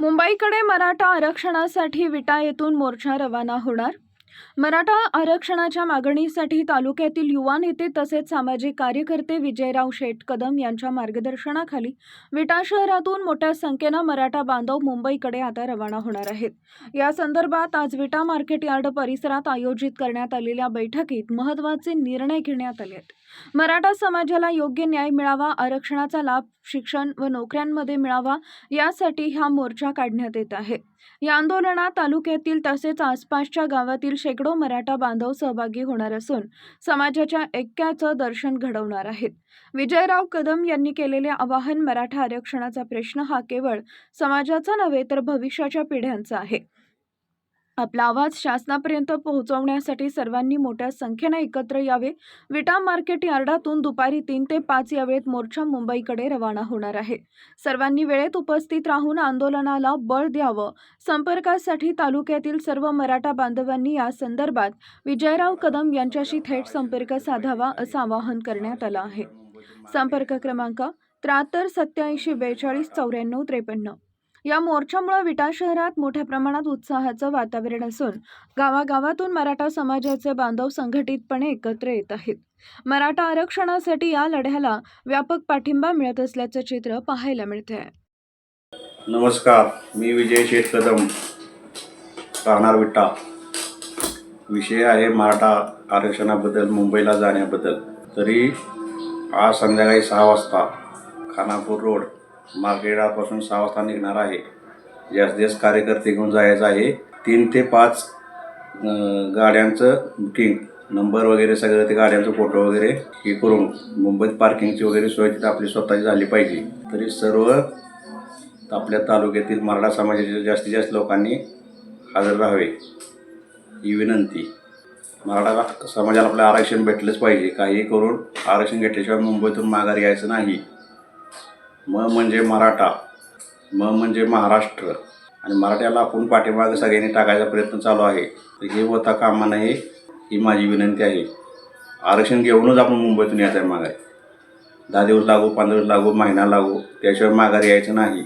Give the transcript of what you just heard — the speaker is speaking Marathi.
मुंबईकडे मराठा आरक्षणासाठी विटा येथून मोर्चा रवाना होणार? मराठा आरक्षणाच्या मागणीसाठी तालुक्यातील युवा नेते तसेच सामाजिक कार्यकर्ते विजयराव शेठ कदम यांच्या मार्गदर्शनाखाली विटा शहरातून मोठ्या संख्येनं मराठा बांधव मुंबईकडे आता रवाना होणार आहेत. या संदर्भात आज विटा मार्केट यार्ड परिसरात आयोजित करण्यात आलेल्या बैठकीत महत्त्वाचे निर्णय घेण्यात आले आहेत. मराठा समाजाला योग्य न्याय मिळावा आरक्षणाचा लाभ शिक्षण व नोकऱ्यांमध्ये मिळावा यासाठी हा मोर्चा काढण्यात येत आहे. या आंदोलनात तालुक्यातील तसेच आसपासच्या गावातील शेकडो मराठा बांधव सहभागी होणार असून समाजाच्या ऐक्याचं दर्शन घडवणार आहेत. विजयराव कदम यांनी केलेले आवाहन मराठा आरक्षणाचा प्रश्न हा केवळ समाजाचा नव्हे तर भविष्याच्या पिढ्यांचा आहे. आपला आवाज शासनापर्यंत पोहोचवण्यासाठी सर्वांनी मोठ्या संख्येने एकत्र यावे. विटा मार्केट यार्डातून दुपारी तीन ते पाच या वेळेत मोर्चा मुंबईकडे रवाना होणार आहे. सर्वांनी वेळेत उपस्थित राहून आंदोलनाला बळ द्यावं. संपर्कासाठी तालुक्यातील सर्व मराठा बांधवांनी या संदर्भात विजयराव कदम यांच्याशी थेट संपर्क साधावा असं आवाहन करण्यात आलं आहे. संपर्क क्रमांक त्र्याहत्तर सत्याऐंशी बेचाळीस चौऱ्याण्णव त्रेपन्न. या मोर्चामुळे विटा शहरात मोठ्या प्रमाणात उत्साहाचं वातावरण असून गावागावातून मराठा समाजाचे बांधव संघटितपणे एकत्र येत आहेत. मराठा आरक्षणासाठी या लढ्याला व्यापक पाठिंबा मिळत असल्याचं चित्र पाहायला मिळते नमस्कार मी विजय शेठ कदम राहणार विटा. विषय आहे मराठा आरक्षणाबद्दल मुंबईला जाण्याबद्दल. तरी आज संध्याकाळी सहा वाजता खानापूर रोड मार्केटापासून सहा वाजता निघणार आहे. जास्तीत जास्त कार्यकर्ते घेऊन जायचं आहे. तीन ते पाच गाड्यांचं बुकिंग नंबर वगैरे सगळं ते गाड्यांचं फोटो वगैरे हे करून मुंबईत पार्किंगची वगैरे सोय तिथं आपली स्वतःची झाली पाहिजे. तरी सर्व आपल्या तालुक्यातील मराठा समाजाच्या जास्तीत जास्त लोकांनी हजर राहावे. ही विनंती. मराठा समाजाला आपलं आरक्षण भेटलंच पाहिजे. काही करून आरक्षण घेतल्याशिवाय मुंबईतून माघारी यायचं नाही. म म्हणजे मराठा म म्हणजे महाराष्ट्र. आणि मराठ्याला आपण पाठीमागे सगळ्यांनी टाकायचा प्रयत्न चालू आहे. तर हे होता कामा नये ही माझी विनंती आहे. आरक्षण घेऊनच आपण मुंबईतून यायचं आहे माघारी. दहा दिवस लागू पंधरा दिवस लागू महिना लागू त्याशिवाय माघारी यायचं नाही.